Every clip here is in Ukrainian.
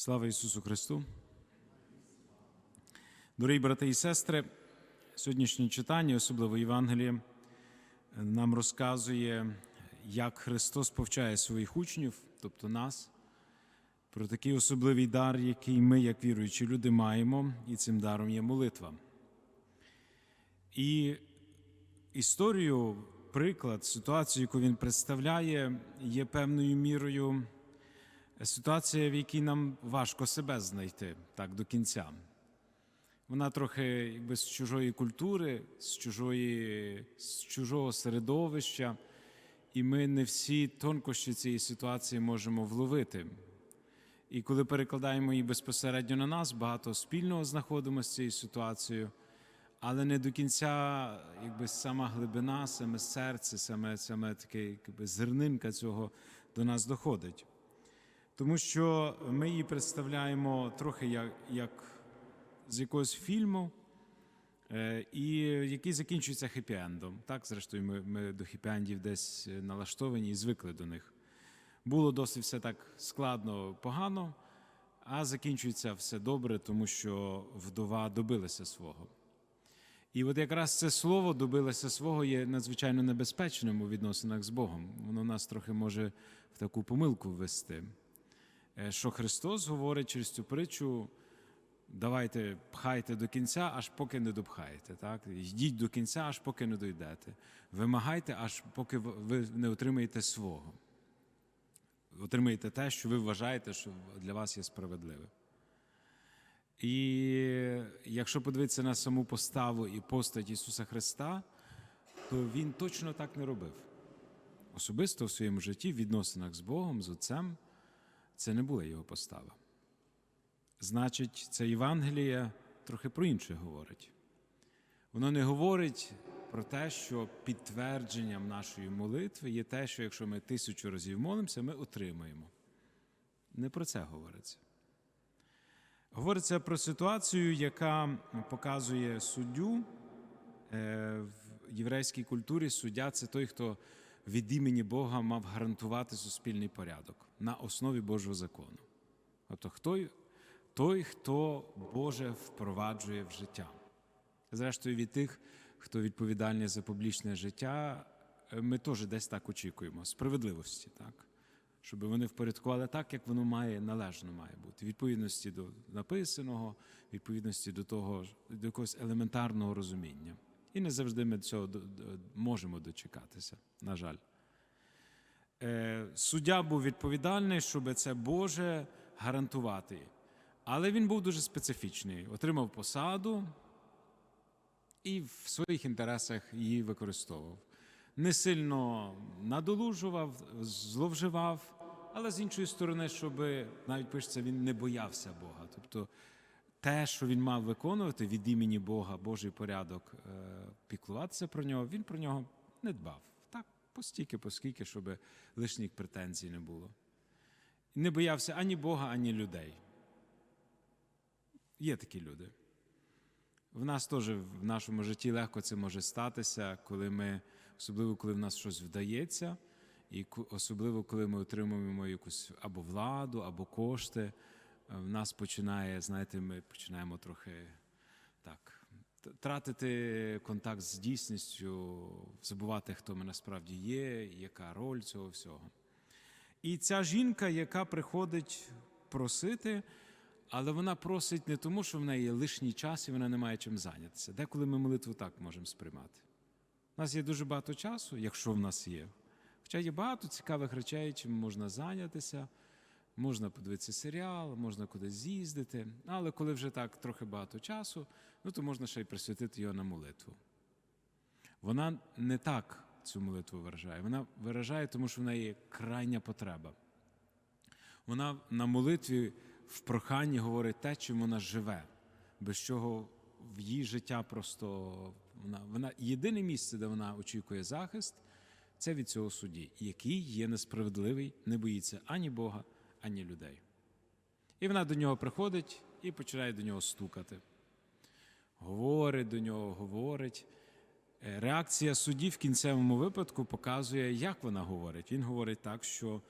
Слава Ісусу Христу! Дорогі брати і сестри, сьогоднішнє читання, особливо Євангеліє, нам розказує, як Христос повчає своїх учнів, тобто нас, про такий особливий дар, який ми, як віруючі люди, маємо, і цим даром є молитва. І історію, приклад, ситуацію, яку він представляє, є певною мірою ситуація, в якій нам важко себе знайти так до кінця. Вона трохи якби з чужої культури, з, чужої, з чужого середовища, і ми не всі тонкощі цієї ситуації можемо вловити. І коли перекладаємо її безпосередньо на нас, багато спільного знаходимо з цією ситуацією, але не до кінця, якби сама глибина, саме серце, саме, саме таке якби, зернинка цього до нас доходить. Тому що ми її представляємо трохи як, як з якогось фільму, е, і який закінчується хеппі-ендом. Так, зрештою, ми, ми до хеппі-ендів десь налаштовані і звикли до них. Було досить все так складно, погано, а закінчується все добре, тому що вдова добилася свого. І от якраз це слово добилося свого є надзвичайно небезпечним у відносинах з Богом. Воно нас трохи може в таку помилку ввести. Е, Що Христос говорить через цю притчу, давайте пхайте до кінця, аж поки не допхаєте. Так? Йдіть до кінця, аж поки не дойдете. Вимагайте, аж поки ви не отримаєте свого. Отримаєте те, що ви вважаєте, що для вас є справедливе. І якщо подивитися на саму поставу і постать Ісуса Христа, то Він точно так не робив. Особисто в своєму житті, в відносинах з Богом, з Отцем, це не була його постава. Значить, це Євангеліє трохи про інше говорить. Воно не говорить про те, що підтвердженням нашої молитви є те, що якщо ми тисячу разів молимося, ми отримаємо. Не про це говориться. Говориться про ситуацію, яка показує суддю. Е, В єврейській культурі суддя це той, хто від імені Бога мав гарантувати суспільний порядок на основі Божого закону. Тобто, хто, той, хто Боже впроваджує в життя. Зрештою, від тих, хто відповідальний за публічне життя, ми теж десь так очікуємо справедливості, так? щоб вони впорядкували так, як воно має належно має бути, відповідності до написаного, відповідності до того, до якогось елементарного розуміння. І не завжди ми цього можемо дочекатися, на жаль. Е, Суддя був відповідальний, щоб це Боже гарантувати. Але він був дуже специфічний. Отримав посаду і в своїх інтересах її використовував. Не сильно надолужував, зловживав, але з іншої сторони, щоб навіть пишеться, він не боявся Бога. Тобто те, що він мав виконувати від імені Бога, Божий порядок, е, піклуватися про нього, він про нього не дбав. Так, постільки, поскільки, щоб лишніх претензій не було. Не боявся ані Бога, ані людей. Є такі люди. В нас теж в нашому житті легко це може статися, коли ми, особливо коли в нас щось вдається, і особливо коли ми отримуємо якусь або владу, або кошти, в нас починає, знаєте, ми починаємо трохи так тратити контакт з дійсністю, забувати, хто ми насправді є, яка роль цього всього. І ця жінка, яка приходить просити, але вона просить не тому, що в неї є лишній час і вона не має чим зайнятися. Деколи ми молитву так можемо сприймати. У нас є дуже багато часу, якщо в нас є. Хоча є багато цікавих речей, чим можна зайнятися, можна подивитися серіал, можна кудись з'їздити. Але коли вже так трохи багато часу, ну то можна ще й присвятити його на молитву. Вона не так цю молитву виражає. Вона виражає, тому що в неї є крайня потреба. Вона на молитві в проханні говорить те, чим вона живе, без чого в її життя просто вона, вона єдине місце, де вона очікує захист, це від цього судді, який є несправедливий, не боїться ані Бога, ані людей. І вона до нього приходить і починає до нього стукати. Говорить до нього, говорить. Е, Реакція судді в кінцевому випадку показує, як вона говорить. Він говорить так, що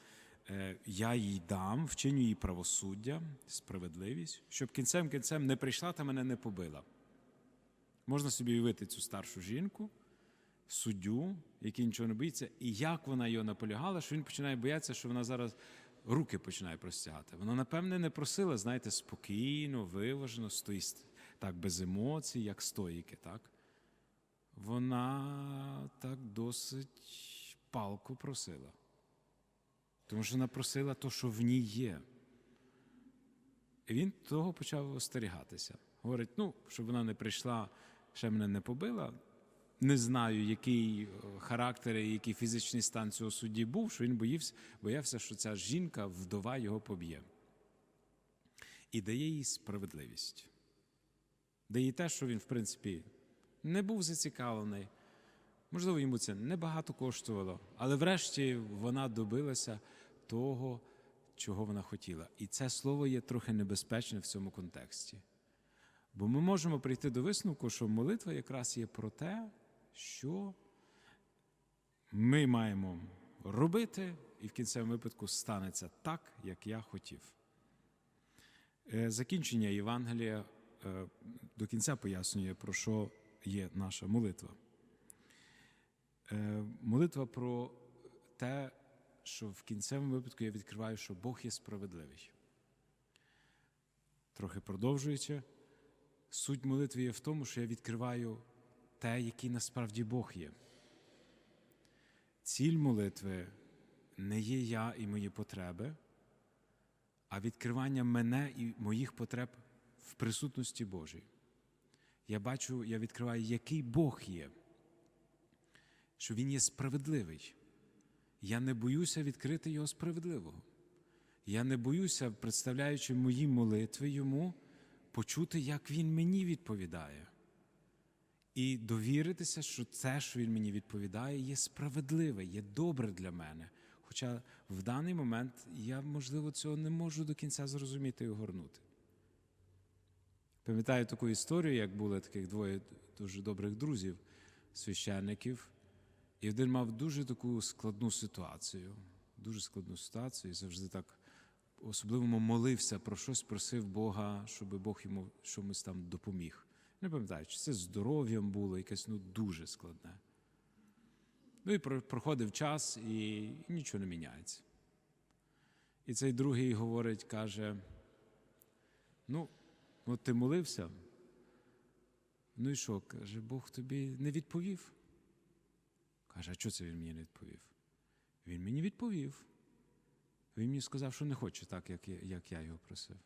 е, я їй дам, вчиню їй правосуддя, справедливість, щоб кінцем кінцем не прийшла та мене не побила. Можна собі уявити цю старшу жінку, суддю, який нічого не боїться, і як вона його наполягала, що він починає боятися, що вона зараз руки починає простягати. Вона, напевне, не просила, знаєте, спокійно, виважено, стоїть так без емоцій, як стоїки, так? Вона так досить палко просила. Тому що вона просила то, що в ній є. І він того почав остерігатися. Говорить: ну, щоб вона не прийшла, ще мене не побила. Не знаю, який е, характер і який фізичний стан цього судді був, що він боївся, боявся, що ця жінка, вдова, його поб'є. І дає їй справедливість. Дає їй те, що він, в принципі, не був зацікавлений. Можливо, йому це небагато коштувало, але врешті вона добилася того, чого вона хотіла. І це слово є трохи небезпечне в цьому контексті. Бо ми можемо прийти до висновку, що молитва якраз є про те, що ми маємо робити, і в кінцевому випадку станеться так, як я хотів. Е, Закінчення Євангелія е, до кінця пояснює, про що є наша молитва. Е, Молитва про те, що в кінцевому випадку я відкриваю, що Бог є справедливий. Трохи продовжуючи, суть молитви є в тому, що я відкриваю те, який насправді Бог є. Ціль молитви не є я і мої потреби, а відкривання мене і моїх потреб в присутності Божій. Я бачу, я відкриваю, який Бог є, що Він є справедливий. Я не боюся відкрити Його справедливого. Я не боюся, представляючи мої молитви йому, почути, як він мені відповідає. І довіритися, що це, що він мені відповідає, є справедливе, є добре для мене. Хоча в даний момент я, можливо, цього не можу до кінця зрозуміти і огорнути. Пам'ятаю таку історію, як були таких двоє дуже добрих друзів, священників, і один мав дуже таку складну ситуацію, дуже складну ситуацію, і завжди так особливо молився про щось, просив Бога, щоб Бог йому чомусь там допоміг. Не пам'ятаю, чи це здоров'ям було якесь ну, дуже складне. Ну і проходив час, і, нічого не міняється. І цей другий говорить, каже: ну, от ти молився. Ну і що? Каже, Бог тобі не відповів. Каже, а чого це він мені не відповів? Він мені відповів. Він мені сказав, що не хоче так, як я, як я його просив.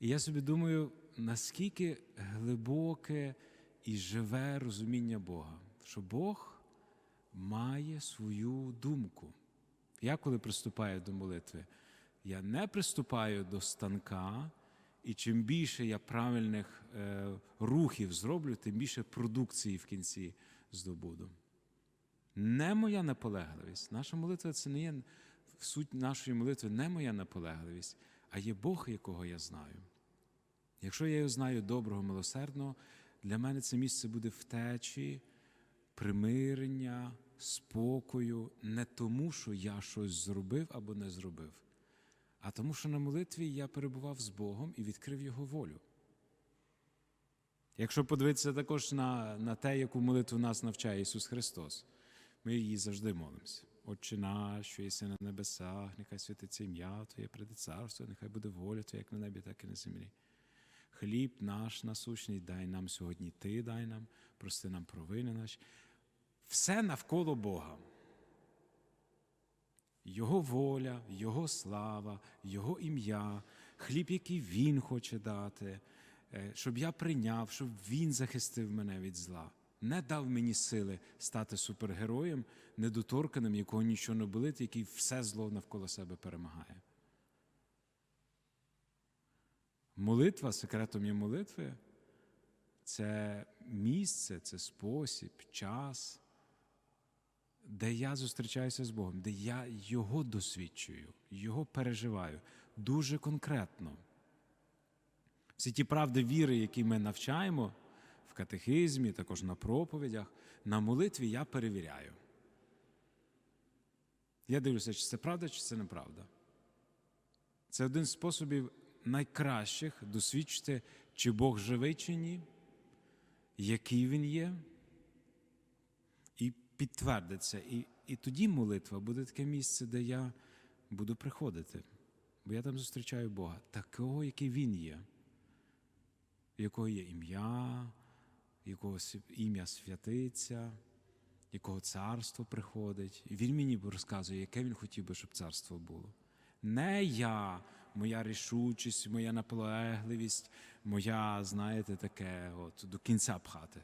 І я собі думаю, наскільки глибоке і живе розуміння Бога, що Бог має свою думку. Я коли приступаю до молитви, я не приступаю до станка, і чим більше я правильних е, рухів зроблю, тим більше продукції в кінці здобуду. Не моя наполегливість. Наша молитва це не є суть нашої молитви, не моя наполегливість, а є Бог, якого я знаю. Якщо я його знаю доброго, милосердного, для мене це місце буде втечі, примирення, спокою, не тому, що я щось зробив або не зробив, а тому, що на молитві я перебував з Богом і відкрив Його волю. Якщо подивитися також на, на те, яку молитву нас навчає Ісус Христос, ми її завжди молимося. Отче наш, що єси на небесах, нехай святиться ім'я Твоє, прийде царство, нехай буде воля Твоя, як на небі, так і на землі. Хліб наш насущний, дай нам сьогодні Ти дай нам, прости нам провини наші. Все навколо Бога. Його воля, Його слава, Його ім'я, хліб, який Він хоче дати, е, щоб я прийняв, щоб Він захистив мене від зла. Не дав мені сили стати супергероєм, недоторканим, якого нічого не болить, який все зло навколо себе перемагає. Молитва, секретом є молитви це місце, це спосіб, час, де я зустрічаюся з Богом, де я Його досвідчую, Його переживаю дуже конкретно. Всі ті правди віри, які ми навчаємо в катехизмі, також на проповідях, на молитві я перевіряю. Я дивлюся, чи це правда, чи це неправда. Це один з способів найкращих досвідчити, чи Бог живий, чи ні, який він є, і підтвердиться. І, і тоді молитва буде таке місце, де я буду приходити. Бо я там зустрічаю Бога, такого, який Він є, якого є ім'я, якого ім'я святиться, якого царство приходить. І він мені розказує, яке він хотів би, щоб царство було. Не я, моя рішучість, моя наполегливість, моя, знаєте, таке от до кінця пхати.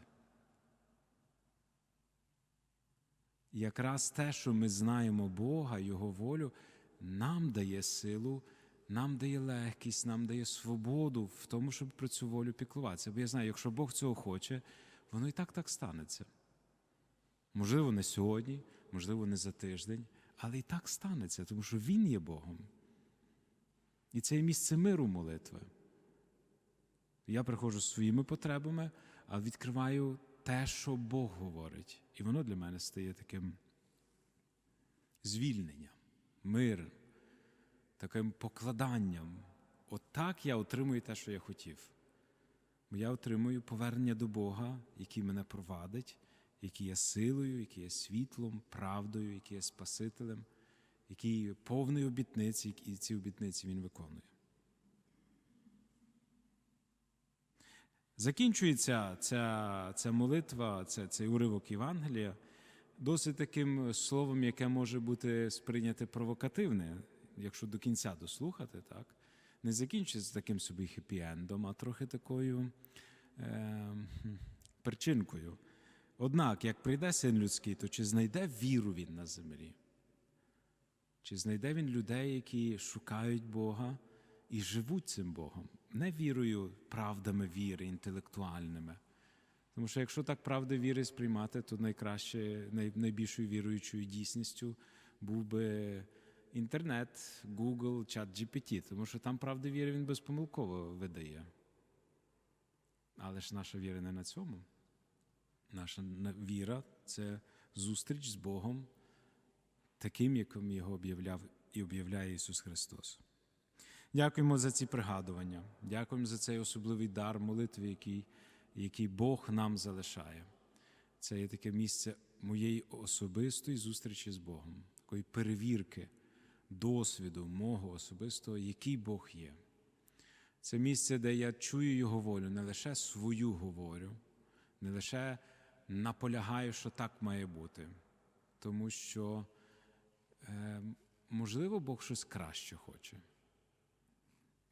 Якраз те, що ми знаємо Бога, Його волю, нам дає силу, нам дає легкість, нам дає свободу в тому, щоб про цю волю піклуватися. Бо я знаю, якщо Бог цього хоче, воно і так так станеться. Можливо, не сьогодні, можливо, не за тиждень, але і так станеться, тому що Він є Богом. І це є місце миру молитви. Я приходжу з своїми потребами, а відкриваю те, що Бог говорить. І воно для мене стає таким звільненням, мир, таким покладанням. От я отримую те, що я хотів. Бо я отримую повернення до Бога, який мене провадить, який є силою, який є світлом, правдою, який є Спасителем, який повний обітниць, і ці обітниці він виконує. Закінчується ця, ця молитва, це, цей уривок Євангелія досить таким словом, яке може бути сприйняте провокативне, якщо до кінця дослухати, так? Не закінчиться таким собі хеппі-ендом, а трохи такою е, причинкою. Однак, як прийде син людський, то чи знайде віру він на землі? Чи знайде він людей, які шукають Бога і живуть цим Богом? Не вірою, правдами віри, інтелектуальними. Тому що якщо так правди віри сприймати, то найкраще, найбільшою віруючою дійсністю був би інтернет, Google, чат GPT, тому що там правди віри він безпомилково видає. Але ж наша віра не на цьому. Наша віра це зустріч з Богом, таким, яким його об'являв і об'являє Ісус Христос. Дякуємо за ці пригадування. Дякуємо за цей особливий дар молитви, який, який Бог нам залишає. Це є таке місце моєї особистої зустрічі з Богом, такої перевірки, досвіду мого особистого, який Бог є. Це місце, де я чую Його волю, не лише свою говорю, не лише наполягаю, що так має бути, тому що, е, можливо, Бог щось краще хоче.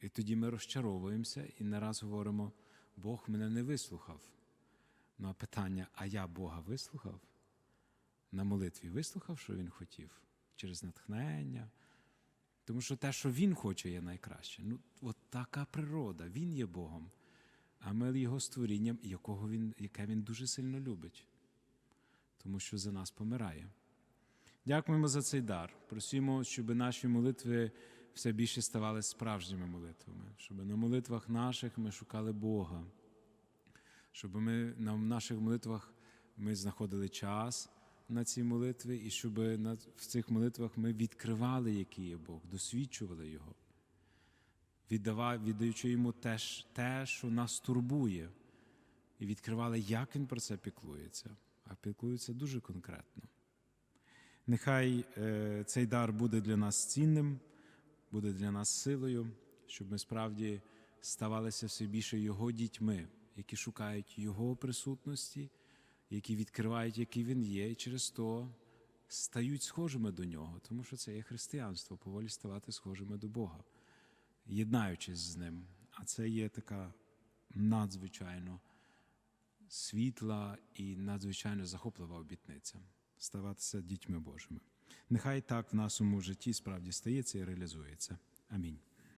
І тоді ми розчаровуємося і не раз говоримо, Бог мене не вислухав. Ну а питання, а я Бога вислухав? На молитві вислухав, що Він хотів, через натхнення. Тому що те, що Він хоче, є найкраще. Ну, от така природа, Він є Богом, а ми його створінням, якого він, яке він дуже сильно любить, тому що за нас помирає. Дякуємо за цей дар. Просимо, щоб наші молитви все більше ставали справжніми молитвами, щоб на молитвах наших ми шукали Бога, щоб ми на наших молитвах ми знаходили час на ці молитви, і щоб в цих молитвах ми відкривали, який є Бог, досвідчували Його, віддава, віддаючи йому те, те, що нас турбує, і відкривали, як він про це піклується, а піклується дуже конкретно. Нехай е, цей дар буде для нас цінним, буде для нас силою, щоб ми справді ставалися все більше Його дітьми, які шукають Його присутності, які відкривають, який Він є, і через то стають схожими до нього, тому що це є християнство, поволі ставати схожими до Бога, єднаючись з ним. А це є така надзвичайно світла і надзвичайно захоплива обітниця ставатися дітьми Божими. Нехай так в нашому житті справді стається і реалізується. Амінь.